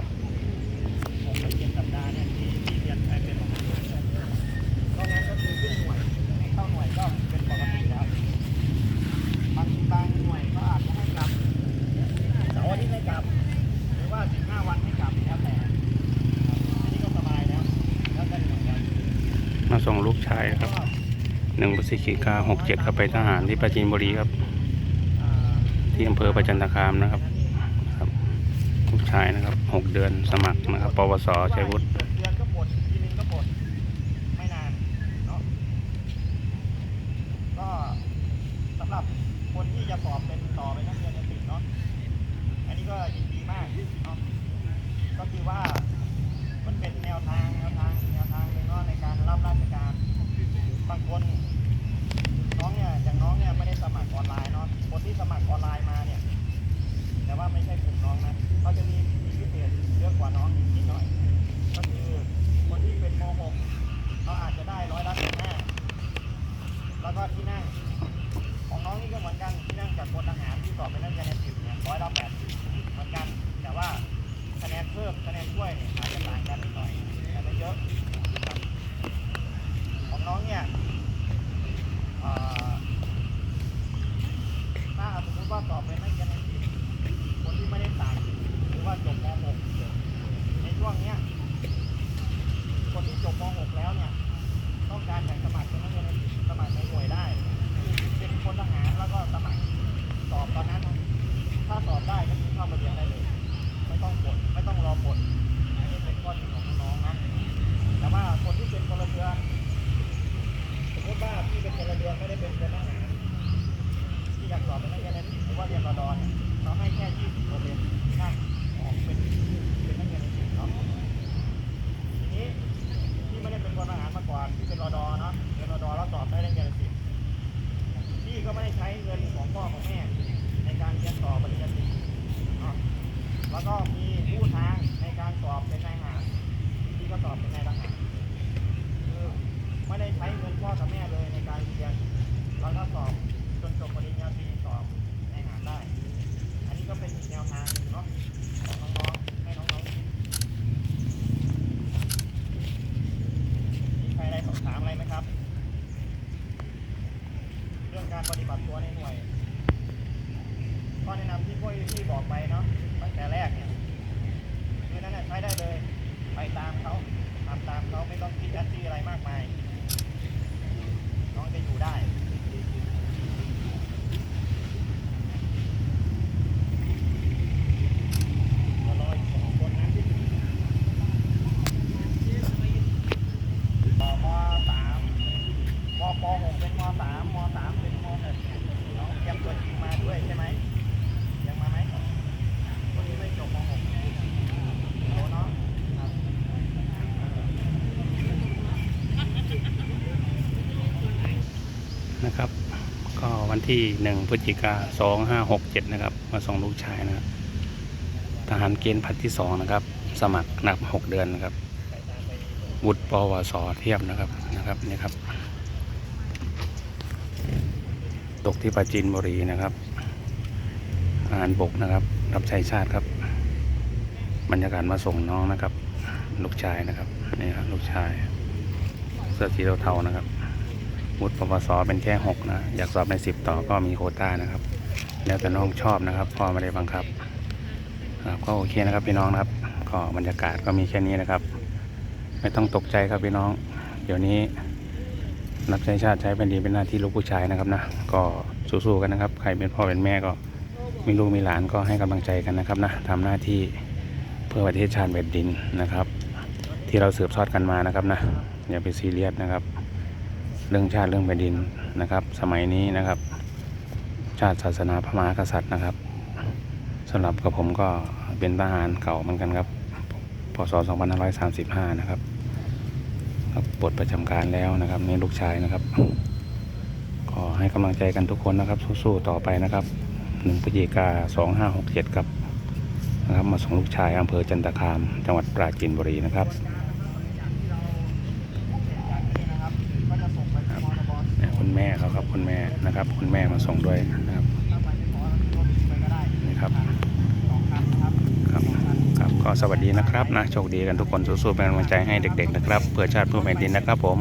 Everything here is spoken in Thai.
นะครับหกถึงเจ็ดสัปดาห์เนี่ยที่ที่เรียนไปเป็นทหารนอกนั้นก็คือขึ้นหน่วยให้เข้าหน่วยก็เป็นปกติแล้วบางบางหน่วยก็อาจจะให้กลับเสาร์อาทิตย์ให้กลับ หรือว่าสิบห้าวันให้กลับแล้วแต่ครับอันนี้ก็สบายแล้วแล้วแต่หน่วยแล้วมาส่งลูกชายครับก็หนึ่งพฤศจิกาหกเจ็ดครับไปทหารที่ปราจีนบุรีครับอ่าที่อำเภอประจันตคามนะครับ ครับลูกชายนะครับ หกเดือนสมัครนะครับ ปวสชัยวุฒิก็สำหรับคนที่จะสอบ แล้วก็ที่นั่ง ของน้องนี่ก็เหมือนกันที่นั่งจากคนทหารที่สอบเป็นนักเรียนในสิบเนี่ยร้อยละแปดสิบเหมือนกัน แต่ว่าคะแนนเพิ่มคะแนนช่วยเนี่ยอาจจะต่างกันนิดหน่อยแต่ไม่เยอะครับของน้องเนี่ยถ้าสมมติว่าสอบเป็นนักเรียนในสิบคนที่ไม่ได้ต่างหรือว่าจบม .6 ในช่วงเนี้ยคนที่จบม .6 แล้วเนี่ยต้องการอยากสมัคร ว่าเรียนรอดอเนี่ยเราให้แค่20เปอร์เซ็นต์ที่นั่งออกเป็นเป็นนักเรียนในสิบเนาะทีนี้พี่ไม่ได้เป็นพลทหารมาก่อนพี่เป็นรอดอเนาะเป็นรอดอแล้วสอบได้ได้เรียนสิบพี่ก็ไม่ได้ใช้เงินของพ่อของแม่ในการเรียนต่อปริญญาตรีเนาะแล้วก็มีผู้ทางในการสอบเป็นนายทหารพี่ก็สอบเป็นนายทหารคือไม่ได้ใช้เงินพ่อกับแม่เลยนแล้วก็สอบจนจบปริญญาตรีสอบนายทหารได้ อันนี้ก็เป็นอีกแนวทางหนึ่งเนาะของน้องๆให้น้องๆคิด มีใครอะไรสอบถามอะไรไหมครับ เรื่อง การปฏิบัติตัวในหน่วยข้อแนะนำที่พวกที่บอกไปเนาะตั้งแต่แรกเนี่ยคือนั่นน่ะใช้ได้เลย ไปตามเขาทำตามเขาไม่ต้องคิดแอดจี้อะไรมากมาย น้องจะอยู่ได้ก็รออีกสองคนนะที่ มมสามมปหกเป็นมสามมสามเป็นมหกน้องเตรียมตัวจริงมาด้วยใช่ไหมยังมาไหมคนนี้ไม่จบมหกโอ้เนาะครับ นะครับ ก็วันที่หนึ่งพฤศจิกาสองห้าหกเจ็ดนะครับ มาส่งลูกชายนะครับทหารเกณฑ์ผัดที่สองนะครับ สมัครหนักหกเดือนนะครับวุฒิปวสเทียบนะครับนะครับนี่ครับ ตกที่ปราจีนบุรีนะครับทหารบกนะครับ รับใช้ชาติครับ บรรยากาศมาส่งน้องนะครับ ลูกชายนะครับนี่ครับลูกชายเสื้อสีเทาๆนะครับ วุฒิปวสเป็นแค่หกนะ อยากสอบในสิบต่อก็มีโคต้านะครับ แล้วแต่น้องชอบนะครับพ่อไม่ได้บังคับครับก็โอเคนะครับพี่น้องนะครับก็บรรยากาศก็มีแค่นี้นะครับ ไม่ต้องตกใจครับพี่น้อง เดี๋ยวนี้รับใช้ชาติใช้เป็นดีเป็นหน้าที่ลูกผู้ชายนะครับนะก็สู้ๆกันนะครับ ใครเป็นพ่อเป็นแม่ก็มีลูกมีหลานก็ให้กำลังใจกันนะครับนะทำหน้าที่เพื่อประเทศชาติแผ่นดินนะครับ ที่เราสืบทอดกันมานะครับนะอย่าไปซีเรียสนะครับ เรื่องชาติเรื่องแผ่นดินนะครับ สมัยนี้นะครับ ชาติศาสนาพระมหากษัตริย์นะครับสำหรับกับผมก็เป็นทหารเก่าเหมือนกันครับพศ2535 นะครับครับปลดประจำการแล้วนะครับนี่ลูกชายนะครับก็ให้กำลังใจกันทุกคนนะครับ สู้ๆต่อไปนะครับ1พฤศจิกา2567ครับนะครับ มาส่งลูกชายอำเภอจันตคาม จังหวัดปราจีนบุรีนะครับก็จะส่งไปที่มทบ เนี่ย คุณแม่เขาครับคุณแม่นะครับ คุณแม่มาส่งด้วยนะครับนี่ครับครับครับก็สวัสดีนะครับนะโชคดีกันทุกคนสู้ๆเป็นกำลังใจให้เด็ก ๆ นะครับ เพื่อชาติเพื่อแผ่นดินนะครับผม